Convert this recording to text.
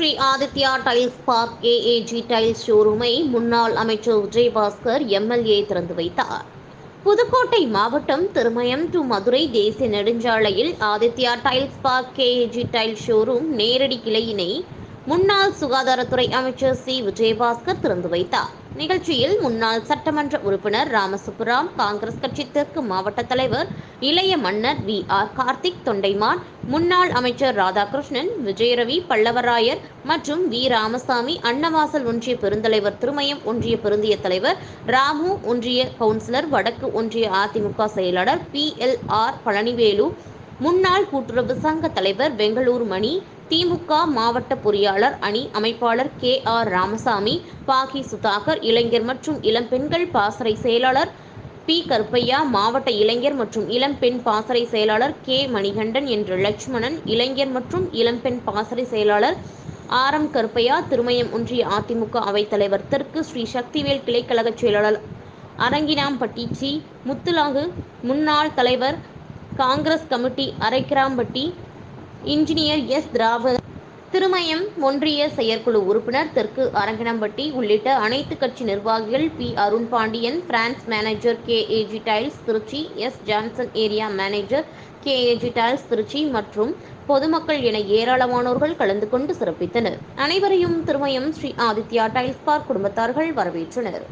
Sri Aditya tiles park AAG tiles ஷோரூமை முன்னாள் அமைச்சர் Vijayabaskar MLA திறந்து வைத்தார். புதுக்கோட்டை மாவட்டம் திருமயம் டு மதுரை தேசிய நெடுஞ்சாலையில் Aditya tiles park KAG tiles showroom நேரடி கிளையினை முன்னாள் சுகாதாரத்துறை அமைச்சர் சி. விஜயபாஸ்கர் திறந்து வைத்தார். நிகழ்ச்சியில் முன்னாள் சட்டமன்ற உறுப்பினர் ராமசுப்புராம் காங்கிரஸ் கட்சி தெற்கு மாவட்ட தலைவர் இளைய மன்னர் வி. ஆர். கார்த்திக் தொண்டைமான் முன்னாள் அமைச்சர் ராதாகிருஷ்ணன் விஜயரவி பல்லவராயர் மற்றும் வி. ராமசாமி அன்னவாசல் ஒன்றிய பெருந்தலைவர் திருமயம் ஒன்றிய பெருந்திய தலைவர் ராமு ஒன்றிய கவுன்சிலர் வடக்கு ஒன்றிய அதிமுக செயலாளர் பி. எல். ஆர். பழனிவேலு முன்னாள் கூட்டுறவு சங்க தலைவர் பெங்களூர் மணி திமுக மாவட்ட பொறியாளர் அணி அமைப்பாளர் கே ஆர் ராமசாமி பாகி சுதாகர் இளைஞர் மற்றும் இளம்பெண்கள் பாசறை செயலாளர் பி கருப்பையா மாவட்ட இளைஞர் மற்றும் இளம்பெண் பாசறை செயலாளர் கே மணிகண்டன் என்ற லட்சுமணன் இளைஞர் மற்றும் இளம்பெண் பாசறை செயலாளர் ஆர் எம் கருப்பையா திருமயம் ஒன்றிய அதிமுக அவைத்தலைவர் தெற்கு ஸ்ரீ சக்திவேல் கிளைக்கழக செயலாளர் அரங்கினாம்பட்டி சி. முத்துலாகு முன்னாள் தலைவர் Congress committee Araikirampatti engineer S. திராவிட திருமயம் ஒன்றிய செயற்குழு உறுப்பினர் தெற்கு அரங்கினம்பட்டி உள்ளிட்ட அனைத்து கட்சி நிர்வாகிகள் P. Arun Pandian branch manager K. AG tiles Trichy S. Johnson area manager K. AG tiles Trichy மற்றும் பொதுமக்கள் என ஏராளமானோர்கள் கலந்து கொண்டு சிறப்பித்தனர். அனைவரையும் திருமயம் ஸ்ரீ ஆதித்யா டைல்ஸ் பார்க் குடும்பத்தார்கள் வரவேற்றனர்.